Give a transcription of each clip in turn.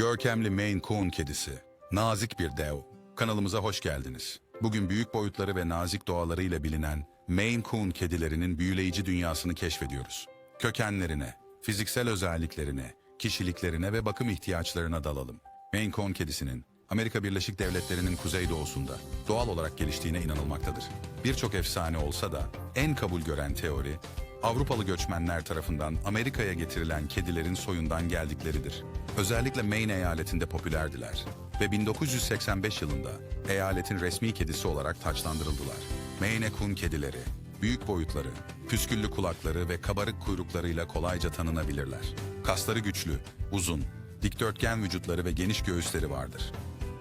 Görkemli Maine Coon kedisi. Nazik bir dev. Kanalımıza hoş geldiniz. Bugün büyük boyutları ve nazik doğalarıyla bilinen Maine Coon kedilerinin büyüleyici dünyasını keşfediyoruz. Kökenlerine, fiziksel özelliklerine, kişiliklerine ve bakım ihtiyaçlarına dalalım. Maine Coon kedisinin Amerika Birleşik Devletleri'nin kuzeydoğusunda doğal olarak geliştiğine inanılmaktadır. Birçok efsane olsa da en kabul gören teori Avrupalı göçmenler tarafından Amerika'ya getirilen kedilerin soyundan geldikleridir. Özellikle Maine eyaletinde popülerdiler ve 1985 yılında eyaletin resmi kedisi olarak taçlandırıldılar. Maine Coon kedileri, büyük boyutları, püsküllü kulakları ve kabarık kuyruklarıyla kolayca tanınabilirler. Kasları güçlü, uzun, dikdörtgen vücutları ve geniş göğüsleri vardır.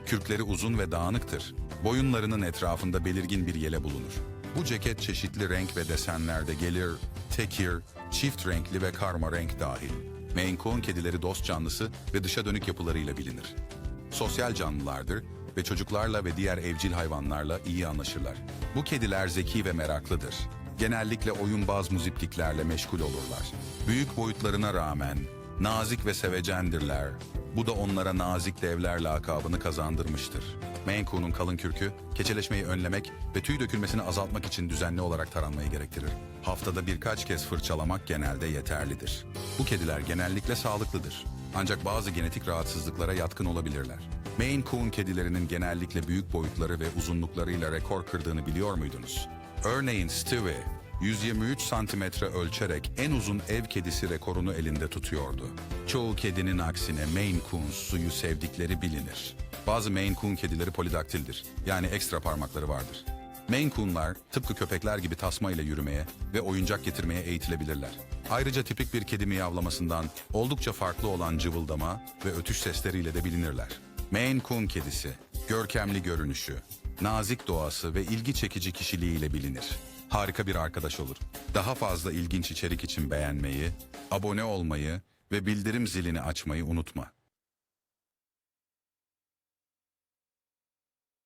Kürkleri uzun ve dağınıktır. Boyunlarının etrafında belirgin bir yele bulunur. Bu ceket çeşitli renk ve desenlerde gelir, tekir, çift renkli ve karma renk dahil. Maine Coon kedileri dost canlısı ve dışa dönük yapılarıyla bilinir. Sosyal canlılardır ve çocuklarla ve diğer evcil hayvanlarla iyi anlaşırlar. Bu kediler zeki ve meraklıdır. Genellikle oyunbaz muzipliklerle meşgul olurlar. Büyük boyutlarına rağmen nazik ve sevecendirler. Bu da onlara nazik devler lakabını kazandırmıştır. Coon'un kalın kürkü, keçeleşmeyi önlemek ve tüy dökülmesini azaltmak için düzenli olarak taranmayı gerektirir. Haftada birkaç kez fırçalamak genelde yeterlidir. Bu kediler genellikle sağlıklıdır. Ancak bazı genetik rahatsızlıklara yatkın olabilirler. Maine Coon kedilerinin genellikle büyük boyutları ve uzunluklarıyla rekor kırdığını biliyor muydunuz? Örneğin Stewie, 123 santimetre ölçerek en uzun ev kedisi rekorunu elinde tutuyordu. Çoğu kedinin aksine Maine Coon suyu sevdikleri bilinir. Bazı Maine Coon kedileri polidaktildir, yani ekstra parmakları vardır. Maine Coon'lar tıpkı köpekler gibi tasma ile yürümeye ve oyuncak getirmeye eğitilebilirler. Ayrıca tipik bir kedi miyavlamasından oldukça farklı olan cıvıldama ve ötüş sesleriyle de bilinirler. Maine Coon kedisi, görkemli görünüşü, nazik doğası ve ilgi çekici kişiliğiyle bilinir. Harika bir arkadaş olur. Daha fazla ilginç içerik için beğenmeyi, abone olmayı ve bildirim zilini açmayı unutma.